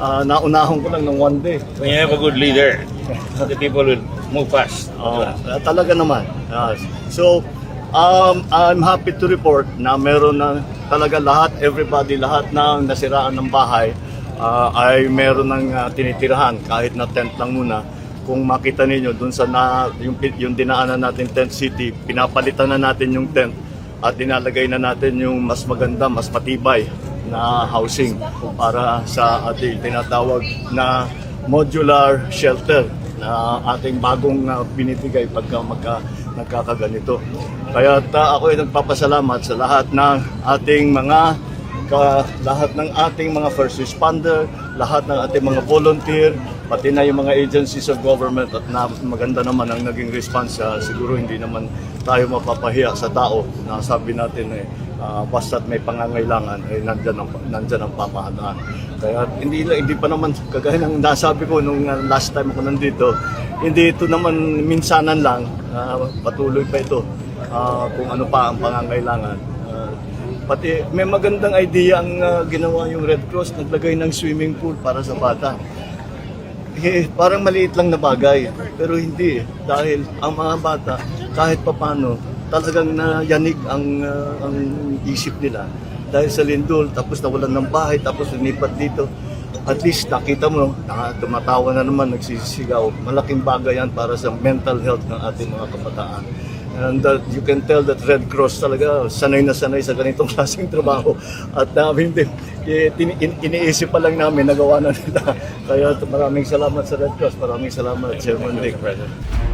ah, naunahon ko lang ng one day. When you have a good leader, the people will move fast. Oo, ah, talaga naman. Ah, so, um, I'm happy to report na meron na talaga lahat, everybody, lahat ng nasiraan ng bahay ah, ay meron ng ah, tinitirahan kahit na tent lang muna. Kung makita ninyo dun sa na, yung, yung dinaanan natin tent city, pinapalitan na natin yung tent at dinalagay na natin yung mas maganda, mas matibay na housing para sa ating tinatawag na modular shelter na ating bagong uh, binibigay pagka magka, nagkakaganito. Kaya ta, ako ay nagpapasalamat sa lahat ng ating mga ka, lahat ng ating mga first responder, lahat ng ating mga volunteer, pati na yung mga agencies of government at na, maganda naman ang naging response. Ah, siguro hindi naman tayo mapapahiya sa tao na sabi natin eh, ah, basta't may pangangailangan, eh, nandyan ang, nandyan ang pamahalaan. Kaya hindi, hindi pa naman, kagaya ng nasabi ko nung ah, last time ako nandito, hindi ito naman minsanan lang, ah, patuloy pa ito ah, kung ano pa ang pangangailangan. Ah, pati may magandang idea ang ah, ginawa yung Red Cross, naglagay ng swimming pool para sa bata. Eh, parang maliit lang na bagay, pero hindi eh. Dahil ang mga bata, kahit papano, talagang nayanig ang, ah, ang isip nila. Dahil sa lindol, tapos nawalan ng bahay, tapos lumipat dito. At least nakita mo, na, tumatawa na naman, nagsisigaw. Malaking bagay yan para sa mental health ng ating mga kabataan. And that you can tell that Red Cross talaga sanay na sanay sa ganitong klaseng trabaho. At namin din, eh, tin- in- iniisip pa lang namin, nagawa na nila. Kaya maraming salamat sa Red Cross, maraming salamat, Chairman Vic. President.